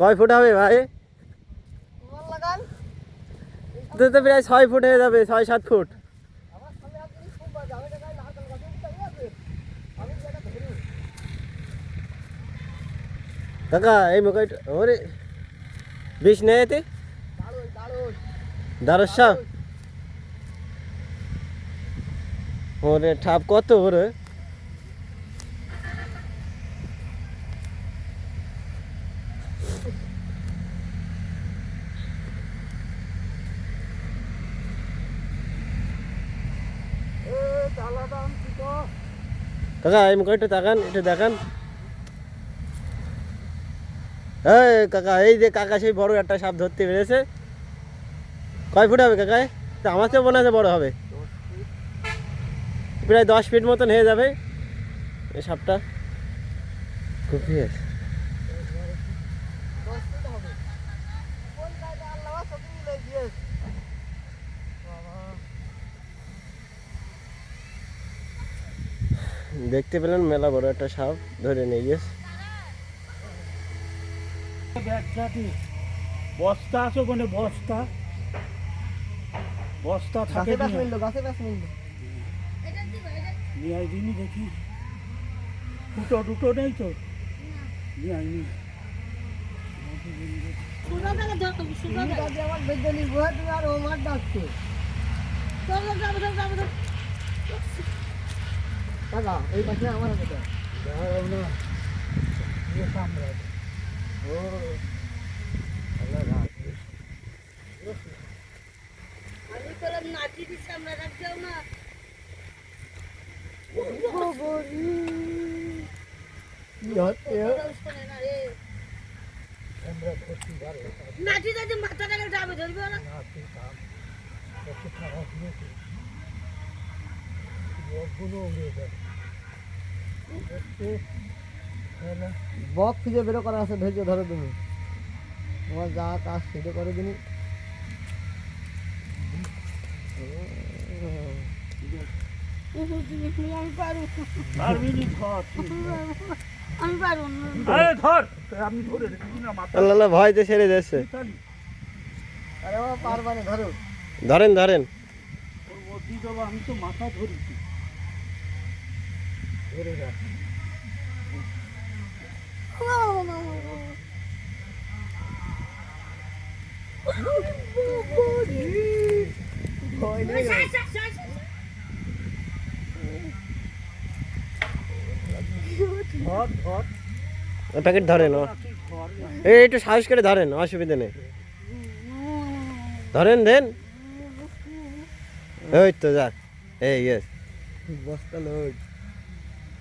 কয় ফুট হবে ভাই? তো প্রায় ছয় ফুট হয়ে যাবে, ছয়, সাত ফুট। কাকা, এই মুখাইটা ওরে, বিষ নেই এতে? দাঁড়োই ওরে, ঠাপ কত ওরে কাকা, এই মুখাইটা তাকান, একটু দেখান। এই কাকা, এই যে কাকা সেই বড় একটা সাপ ধরতে পেরেছে কয় ফুট হবে কাকা? তা আমার তো মনে আছে বড় হবে। প্রায় দশ ফিট মতন হয়ে যাবে এই সাপটা। খুব ইয়ে। দশ দেখতে পেলেন মেলা বড় একটা সাপ ধরে নিয়ে গিয়েছে বস্তা আছে ওখানে বস্তা। বস্তা থাকে গাছে গাছে নিয়ে দেখি। ফুটো টুটো নেই তো? নিয়ে আইনি। আমার তুমি আর ও মার ডাকছো। কাকা এই পাশে আমার হাতে না ইয়ে। ও আল্লাহ আমি তোরা নাচি দিচ্ছি আমরা তোরাও শোনে না রে আমরা ধরছি বারে, নাচি যাচ্ছে মাথাটাকে ডাবে ধরবে না নাচি কাম। খারাপ হয়েছে। বক খুঁজে বেরো করা আছে ধৈর্য ধরো তুমি। তোমার যা কাজ সেটা করে দিনি আল্লাহ আল্লাহ ভয়তে ছেড়ে যাচ্ছে। ধরেন ধরেন। আমি তো মাথা ধরেছি। ভয় প্যাকেট ধরেন এই একটু সাহস করে ধরেন অসুবিধা নেই। ধরেন দেন ওই তো যাক এই বস্তা লোড